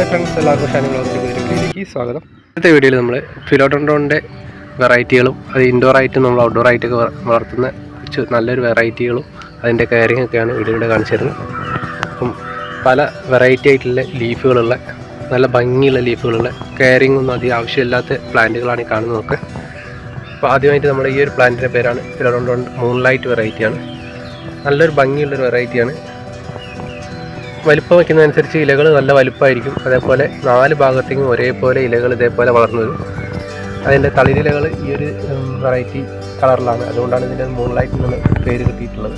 Hi friends എല്ലാവർക്കും ഷാനി ബ്ലോഗിന്റെ ഒരു വീഡിയോയിലേക്ക് സ്വാഗതം. ഇന്നത്തെ വീഡിയോയിൽ നമ്മൾ ഫിലോട്ടോണ്ടോണിന്റെ വെറൈറ്റികളും അത് ഇൻഡോർ ആയിട്ടും നമ്മൾ ഔട്ട്ഡോർ ആയിട്ടൊക്കെ വളർത്തുന്ന നല്ലൊരു വെറൈറ്റികളും അതിന്റെ കെയറിംഗ് ഒക്കെയാണ് വീഡിയോയുടെ കാണിച്ചു തരുന്നത്. അപ്പം പല വെറൈറ്റി ആയിട്ടുള്ള ലീഫുകളുള്ള നല്ല ഭംഗിയുള്ള ലീഫുകളുള്ള കെയറിംഗ് ഒന്നും അധികം ആവശ്യമില്ലാത്ത പ്ലാന്റുകളാണ് ഈ കാണുന്നതൊക്കെ. അപ്പോൾ ആദ്യമായിട്ട് നമ്മുടെ ഈ ഒരു പ്ലാന്റിന്റെ പേരാണ് ഫിലോഡോണ്ടോൺ മൂൺലൈറ്റ് വെറൈറ്റിയാണ് നല്ലൊരു ഭംഗിയുള്ളൊരു വെറൈറ്റിയാണ് വലിപ്പം വയ്ക്കുന്നതനുസരിച്ച് ഇലകൾ നല്ല വലുപ്പമായിരിക്കും അതേപോലെ നാല് ഭാഗത്തേക്കും ഒരേപോലെ ഇലകൾ ഇതേപോലെ വളർന്നു വരും. അതിന്റെ തളിരിലകൾ ഈ ഒരു വെറൈറ്റി കളറിലാണ് അതുകൊണ്ടാണ് ഇതിന്റെ മൂൺലൈറ്റ് എന്നുള്ള പേര് കിട്ടിയിട്ടുള്ളത്.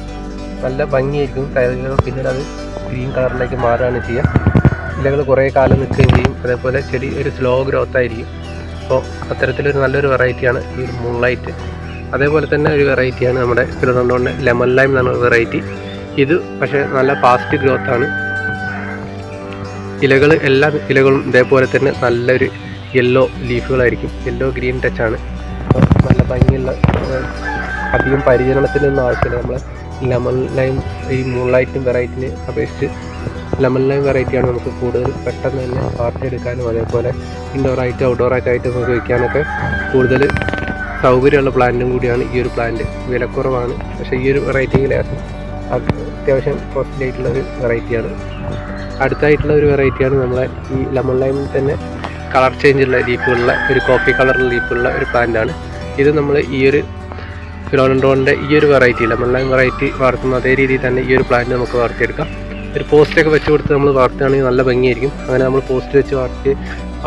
നല്ല ഭംഗിയായിരിക്കും തളിരിലകൾ പിന്നീട് അത് ഗ്രീൻ കളറിലേക്ക് മാറുകയാണ് ചെയ്യുക. ഇലകൾ കുറേ കാലം നിൽക്കുകയും ചെയ്യും. അതേപോലെ ചെടി ഒരു സ്ലോ ഗ്രോത്ത് ആയിരിക്കും. അപ്പോൾ അത്തരത്തിലൊരു നല്ലൊരു വെറൈറ്റിയാണ് ഈ ഒരു മൂൺലൈറ്റ് അതേപോലെ തന്നെ ഒരു വെറൈറ്റിയാണ് നമ്മുടെ തിരുവനന്തപുരം ലെമൺ ലൈം എന്നുള്ള വെറൈറ്റി ഇത് പക്ഷേ നല്ല ഫാസ്റ്റ് ഗ്രോത്താണ് ഇലകൾ എല്ലാ ഇലകളും ഇതേപോലെ തന്നെ നല്ലൊരു യെല്ലോ ലീഫുകളായിരിക്കും യെല്ലോ ഗ്രീൻ ആണ്. നല്ല ഭംഗിയുള്ള അധികം പരിചരണത്തിനൊന്നും ആവശ്യമില്ല. നമ്മൾ ലെമൺ ലൈം ഈ മൂൺലൈറ്റും വെറൈറ്റിനെ അപേക്ഷിച്ച് ലെമൺ ലൈം വെറൈറ്റിയാണ് നമുക്ക് കൂടുതൽ പെട്ടെന്ന് തന്നെ പാർട്ടി എടുക്കാനും അതേപോലെ ഇൻഡോറായിട്ട് ഔട്ട്ഡോറൊക്കെ ആയിട്ട് നമുക്ക് വയ്ക്കാനൊക്കെ കൂടുതൽ സൗകര്യമുള്ള പ്ലാന്റും കൂടിയാണ് ഈ ഒരു പ്ലാന്റ് വിലക്കുറവാണ്. പക്ഷേ ഈ ഒരു വെറൈറ്റിയിൽ അത്യാവശ്യം കോസ്റ്റ്ലി ആയിട്ടുള്ള ഒരു വെറൈറ്റിയാണ് അടുത്തായിട്ടുള്ള ഒരു വെറൈറ്റിയാണ് നമ്മളെ ഈ ലെമൺ ലൈമിൽ തന്നെ കളർ ചേഞ്ചുള്ള ലീഫുള്ള ഒരു കോഫി കളർ ലീഫുള്ള ഒരു പ്ലാന്റാണ് ഇത് നമ്മൾ ഈ ഒരു ഫിലോണൻഡോണിന്റെ ഈ ഒരു വെറൈറ്റി ലെമൺ ലൈം വെറൈറ്റി വളർത്തുന്ന അതേ രീതിയിൽ തന്നെ ഈ ഒരു പ്ലാന്റ് നമുക്ക് വളർത്തിയെടുക്കാം. ഒരു പോസ്റ്റൊക്കെ വെച്ച് കൊടുത്ത് നമ്മൾ വളർത്തുകയാണെങ്കിൽ നല്ല ഭംഗിയായിരിക്കും. അങ്ങനെ നമ്മൾ പോസ്റ്റ് വെച്ച് വളർത്തി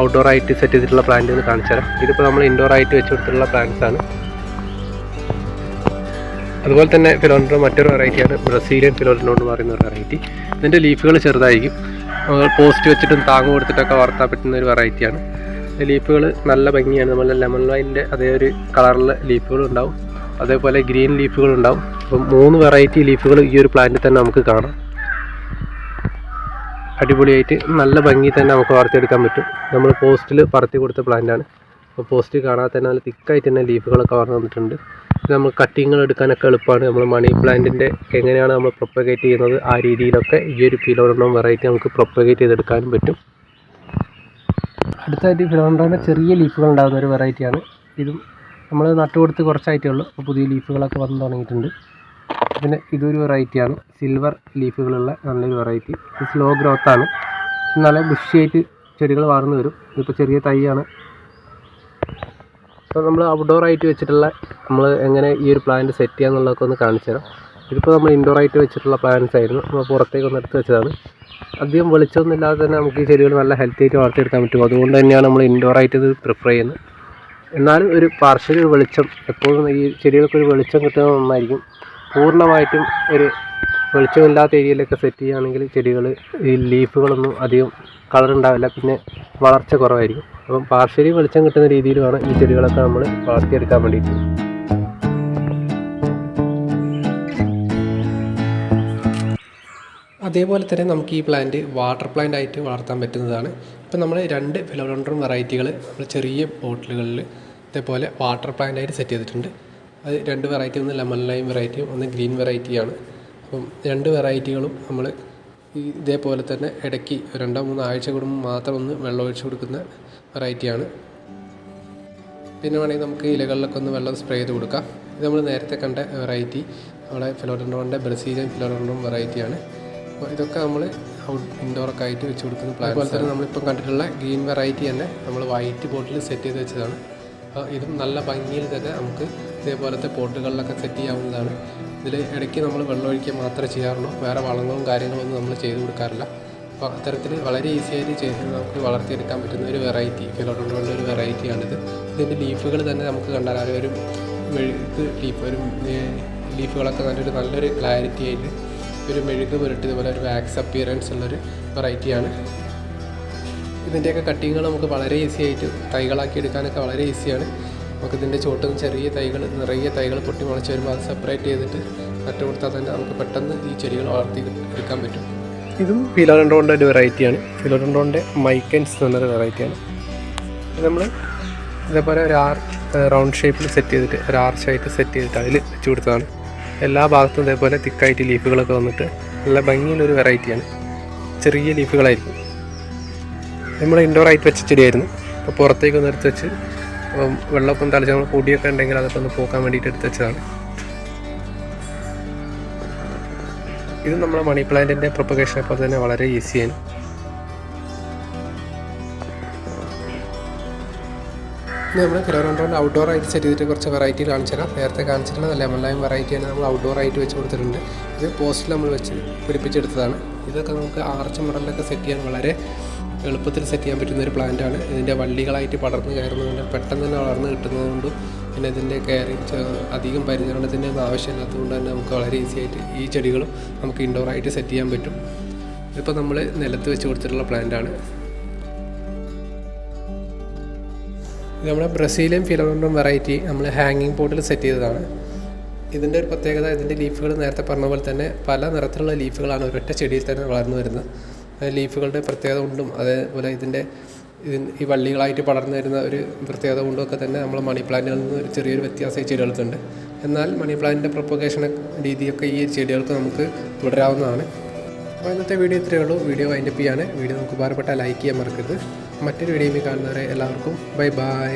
ഔട്ട്ഡോർ ആയിട്ട് സെറ്റ് ചെയ്തിട്ടുള്ള പ്ലാന്റുകൾ കാണിച്ചു തരാം ഇതിപ്പോൾ നമ്മൾ ഇൻഡോർ ആയിട്ട് വെച്ച് കൊടുത്തിട്ടുള്ള പ്ലാന്റ്സ് ആണ്. അതുപോലെ തന്നെ ഫിലോണിന്റെ മറ്റൊരു വെറൈറ്റിയാണ് ബ്രസീലിയൻ ഫിലോണ്ടോ എന്ന് പറയുന്ന ഒരു വെറൈറ്റി ഇതിന്റെ ലീഫുകൾ ചെറുതായിരിക്കും. പോസ്റ്റ് വെച്ചിട്ടും താങ്ങ് കൊടുത്തിട്ടൊക്കെ വളർത്താൻ പറ്റുന്ന ഒരു വെറൈറ്റിയാണ് ലീഫുകൾ നല്ല ഭംഗിയാണ്. നമ്മൾ ലെമൺ വൈന്റെ അതേ ഒരു കളറിൽ ലീഫുകൾ ഉണ്ടാവും. അതേപോലെ ഗ്രീൻ ലീഫുകൾ ഉണ്ടാവും. അപ്പം മൂന്ന് വെറൈറ്റി ലീഫുകൾ ഈ ഒരു പ്ലാന്റിൽ തന്നെ നമുക്ക് കാണാം. അടിപൊളിയായിട്ട് നല്ല ഭംഗി തന്നെ നമുക്ക് വളർത്തിയെടുക്കാൻ പറ്റും. നമ്മൾ പോസ്റ്റിൽ പറത്തി കൊടുത്ത പ്ലാന്റാണ് അപ്പോൾ പോസ്റ്റ് കാണാതെ തന്നെ നല്ല തിക്കായിട്ട് തന്നെ ലീഫുകളൊക്കെ വളർന്നു വന്നിട്ടുണ്ട്. നമ്മൾ കട്ടിങ്ങൾ എടുക്കാനൊക്കെ എളുപ്പമാണ്. നമ്മൾ മണി പ്ലാന്റിന്റെ എങ്ങനെയാണ് നമ്മൾ പ്രൊപ്പഗേറ്റ് ചെയ്യുന്നത് ആ രീതിയിലൊക്കെ ഈ ഒരു ഫിലോണ്ടോം വെറൈറ്റി നമുക്ക് പ്രൊപ്പഗേറ്റ് ചെയ്തെടുക്കാനും പറ്റും. അടുത്തായിട്ട് ഫിലോണ്ടോന്റെ ചെറിയ ലീഫുകൾ ഉണ്ടാകുന്ന ഒരു വെറൈറ്റിയാണ് ഇതും നമ്മൾ നട്ടുകൊടുത്ത് കുറച്ചായിട്ടേ ഉള്ളൂ. അപ്പോൾ പുതിയ ലീഫുകളൊക്കെ വന്ന് തുടങ്ങിയിട്ടുണ്ട്. പിന്നെ ഇതൊരു വെറൈറ്റിയാണ് സിൽവർ ലീഫുകളുള്ള നല്ലൊരു വെറൈറ്റി ഇത് സ്ലോ ഗ്രോത്താണ് നല്ല ബുഷിയായിട്ട് ചെടികൾ വളർന്നു വരും. ഇതിപ്പോൾ ചെറിയ തൈയാണ്. അപ്പോൾ നമ്മൾ ഔട്ട്ഡോർ ആയിട്ട് വെച്ചിട്ടുള്ള നമ്മൾ എങ്ങനെ ഈ ഒരു പ്ലാന്റ് സെറ്റ് ചെയ്യാമെന്നുള്ളതൊക്കെ ഒന്ന് കാണിച്ചു തരാം. ഇതിപ്പോൾ നമ്മൾ ഇൻഡോർ ആയിട്ട് വെച്ചിട്ടുള്ള പ്ലാന്റ്സ് ആയിരുന്നു. നമ്മൾ പുറത്തേക്ക് ഒന്ന് എടുത്ത് വെച്ചതാണ്. അധികം വെളിച്ചമൊന്നും ഇല്ലാതെ തന്നെ നമുക്ക് ഈ ചെടികൾ നല്ല ഹെൽത്തി ആയിട്ട് വളർത്തിയെടുക്കാൻ പറ്റും. അതുകൊണ്ട് തന്നെയാണ് നമ്മൾ ഇൻഡോർ ആയിട്ട് ഇത് പ്രിഫർ ചെയ്യുന്നത്. എന്നാലും ഒരു പാർഷ്യൽ ഒരു വെളിച്ചം എപ്പോഴും ഈ ചെടികൾക്ക് ഒരു വെളിച്ചം കിട്ടുന്നത് നന്നായിരിക്കും. പൂർണമായിട്ടും ഒരു വെളിച്ചമില്ലാത്ത ഏരിയയിലൊക്കെ സെറ്റ് ചെയ്യുകയാണെങ്കിൽ ചെടികൾ ഈ ലീഫുകളൊന്നും അധികം കളർ ഉണ്ടാവില്ല. പിന്നെ വളർച്ച കുറവായിരിക്കും. അപ്പം പാർഷ്യലി വെളിച്ചം കിട്ടുന്ന രീതിയിൽ വേണം ഈ ചെടികളൊക്കെ നമ്മൾ വളർത്തിയെടുക്കാൻ വേണ്ടിയിട്ട്. അതേപോലെ തന്നെ നമുക്ക് ഈ പ്ലാന്റ് വാട്ടർ പ്ലാന്റ് ആയിട്ട് വളർത്താൻ പറ്റുന്നതാണ്. ഇപ്പം നമ്മൾ രണ്ട് ഫിലോഡോണ്ടറും വെറൈറ്റികൾ നമ്മൾ ചെറിയ ബോട്ടിലുകളിൽ ഇതേപോലെ വാട്ടർ പ്ലാന്റ് ആയിട്ട് സെറ്റ് ചെയ്തിട്ടുണ്ട്. അത് രണ്ട് വെറൈറ്റി ഒന്ന് ലെമൺ ലൈം വെറൈറ്റിയും ഒന്ന് ഗ്രീൻ വെറൈറ്റിയാണ് അപ്പം രണ്ട് വെറൈറ്റികളും നമ്മൾ ഇതേപോലെ തന്നെ ഇടയ്ക്ക് രണ്ടോ മൂന്നോ ആഴ്ച കൂടുമ്പോൾ മാത്രം ഒന്ന് വെള്ളം കൊടുക്കുന്ന വെറൈറ്റിയാണ്. പിന്നെ വേണമെങ്കിൽ നമുക്ക് ഇലകളിലൊക്കെ ഒന്ന് വെള്ളം സ്പ്രേ ചെയ്ത് കൊടുക്കാം. ഇത് നമ്മൾ നേരത്തെ കണ്ട വെറൈറ്റി. നമ്മുടെ ഫിലോഡൻഡോണിന്റെ ബ്രസീലിയൻ ഫിലോഡൻഡോൺ വെറൈറ്റിയാണ്. അപ്പോൾ ഇതൊക്കെ നമ്മൾ ഔട്ട് ഇൻഡോറൊക്കെ ആയിട്ട് വെച്ച് കൊടുക്കുന്ന പ്ലാൻ അതുപോലെ തന്നെ നമ്മളിപ്പം കണ്ടിട്ടുള്ള ഗ്രീൻ വെറൈറ്റി തന്നെ നമ്മൾ വൈറ്റ് ബോട്ടിൽ സെറ്റ് ചെയ്ത് വെച്ചതാണ്. അപ്പോൾ ഇതും നല്ല ഭംഗിയിൽ തന്നെ നമുക്ക് ഇതേപോലത്തെ പോട്ടുകളിലൊക്കെ സെറ്റ് ചെയ്യാവുന്നതാണ്. ഇതിൽ ഇടയ്ക്ക് നമ്മൾ വെള്ളം ഒഴിക്കുക മാത്രമേ ചെയ്യാറുള്ളൂ. വേറെ വളങ്ങളും കാര്യങ്ങളൊന്നും നമ്മൾ ചെയ്ത് കൊടുക്കാറില്ല. അപ്പോൾ അത്തരത്തിൽ വളരെ ഈസി ആയിട്ട് ചെയ്ത് നമുക്ക് വളർത്തിയെടുക്കാൻ പറ്റുന്ന ഒരു വെറൈറ്റി ഫിലോഡോണ്ടോന്റെ ഒരു വെറൈറ്റിയാണിത് ഇതിന്റെ ലീഫുകൾ തന്നെ നമുക്ക് കണ്ടാൽ ആ ഒരു മെഴുക്ക് ലീഫ് ഒരു ലീഫുകളൊക്കെ നല്ലൊരു നല്ലൊരു ക്ലാരിറ്റി ആയിട്ട് ഒരു മെഴുക്ക് പുരട്ടി ഇതുപോലെ ഒരു വാക്സ് അപ്പിയറൻസ് ഉള്ളൊരു വെറൈറ്റിയാണ് ഇതിന്റെയൊക്കെ കട്ടിങ്ങുകൾ നമുക്ക് വളരെ ഈസി ആയിട്ട് തൈകളാക്കി എടുക്കാനൊക്കെ വളരെ ഈസിയാണ് നമുക്ക് ഇതിന്റെ ചുവട്ടും ചെറിയ തൈകൾ നിറയെ തൈകൾ പൊട്ടി മുളച്ച് വരുമ്പോൾ അത് സെപ്പറേറ്റ് ചെയ്തിട്ട് നട്ടുകൊടുത്താൽ തന്നെ നമുക്ക് പെട്ടെന്ന് ഈ ചെടികൾ വളർത്തി എടുക്കാൻ പറ്റും. ഇതും ഫിലോഡോണിന്റെ ഒരു വെറൈറ്റിയാണ്. ഫിലോഡോണിന്റെ മൈക്കൻസ് എന്നൊരു വെറൈറ്റിയാണ്. നമ്മൾ ഇതേപോലെ ഒരു ആർ റൗണ്ട് ഷേപ്പിൽ സെറ്റ് ചെയ്തിട്ട് ഒരു ആർച്ചായിട്ട് സെറ്റ് ചെയ്തിട്ട് അതിൽ വെച്ച് കൊടുത്തതാണ്. എല്ലാ ഭാഗത്തും ഇതേപോലെ തിക്കായിട്ട് ലീഫുകളൊക്കെ വന്നിട്ട് നല്ല ഭംഗിയുള്ളൊരു വെറൈറ്റിയാണ്. ചെറിയ ലീഫുകളായിരിക്കും. നമ്മൾ ഇൻഡോർ ആയിട്ട് വെച്ച ചെടിയായിരുന്നു. അപ്പോൾ പുറത്തേക്ക് ഒന്ന് എടുത്ത് വെച്ച് വെള്ളമൊക്കെ തളിച്ച് നമ്മൾ പൊടിയൊക്കെ ഉണ്ടെങ്കിൽ അതൊക്കെ ഒന്ന് പോക്കാൻ വേണ്ടിയിട്ട് എടുത്ത് വെച്ചതാണ്. ഇത് നമ്മുടെ മണി പ്ലാന്റിന്റെ പ്രൊപ്പഗേഷനെ പോലെ തന്നെ വളരെ ഈസിയാണ് ഇനി നമ്മൾ കിലോറോണ്ടോണ്ട് ഔട്ട്ഡോർ ആയിട്ട് സെറ്റ് ചെയ്തിട്ട് കുറച്ച് വെറൈറ്റി കാണിച്ചു തരാം നേരത്തെ കാണിച്ചിട്ടുള്ള ലെമൺ ലൈം വെറൈറ്റിയാണ് നമ്മൾ ഔട്ട്ഡോർ ആയിട്ട് വെച്ച് കൊടുത്തിട്ടുണ്ട്. ഇത് പോസ്റ്റിൽ നമ്മൾ വെച്ച് പിടിപ്പിച്ചെടുത്തതാണ് ഇതൊക്കെ നമുക്ക് ആർച്ച് മോഡലിലൊക്കെ സെറ്റ് ചെയ്യാൻ വളരെ എളുപ്പത്തിൽ സെറ്റ് ചെയ്യാൻ പറ്റുന്ന ഒരു പ്ലാന്റാണ് ഇതിന്റെ വള്ളികളായിട്ട് പടർന്ന് കയറുന്നതുകൊണ്ട് പെട്ടെന്ന് തന്നെ വളർന്ന് കിട്ടുന്നതുകൊണ്ടും പിന്നെ ഇതിന്റെ കെയറിങ് അധികം പരിചരണത്തിന്റെ ഒന്നും ആവശ്യമില്ലാത്തതുകൊണ്ട് തന്നെ നമുക്ക് വളരെ ഈസി ആയിട്ട് ഈ ചെടികളും നമുക്ക് ഇൻഡോർ ആയിട്ട് സെറ്റ് ചെയ്യാൻ പറ്റും. ഇതിപ്പോൾ നമ്മൾ നിലത്ത് വെച്ച് കൊടുത്തിട്ടുള്ള പ്ലാന്റ് ആണ്. ഇത് നമ്മുടെ ബ്രസീലിയൻ ഫിലമെൻഡും വെറൈറ്റി നമ്മൾ ഹാങ്ങിങ് പോട്ടിൽ സെറ്റ് ചെയ്തതാണ്. ഇതിന്റെ ഒരു പ്രത്യേകത ഇതിന്റെ ലീഫുകൾ നേരത്തെ പറഞ്ഞ പോലെ തന്നെ പല നിറത്തിലുള്ള ലീഫുകളാണ് ഒരൊറ്റ ചെടിയിൽ തന്നെ വളർന്നു വരുന്നത്. ലീഫുകളുടെ പ്രത്യേകത കൊണ്ടും അതേപോലെ ഇതിന്റെ ഇതിന് ഈ വള്ളികളായിട്ട് പടർന്നു വരുന്ന ഒരു പ്രത്യേകത കൊണ്ടൊക്കെ തന്നെ നമ്മൾ മണി പ്ലാന്റിൽ നിന്ന് ഒരു ചെറിയൊരു വ്യത്യാസം ഈ ചെടികൾക്കുണ്ട്. എന്നാൽ മണി പ്ലാന്റിന്റെ പ്രൊപ്പഗേഷൻ രീതിയൊക്കെ ഈ ചെടികൾക്ക് നമുക്ക് തുടരാവുന്നതാണ്. അപ്പോൾ ഇന്നത്തെ വീഡിയോ ഇത്രയേ ഉള്ളൂ. വീഡിയോ വൈൻഡപ്പ് ചെയ്യാണ്. വീഡിയോ നമുക്ക് ഉപകാരപ്പെട്ടാൽ ലൈക്ക് ചെയ്യാൻ മറക്കരുത്. മറ്റൊരു വീഡിയോയിൽ കാണുന്നവരെ എല്ലാവർക്കും ബൈ ബൈ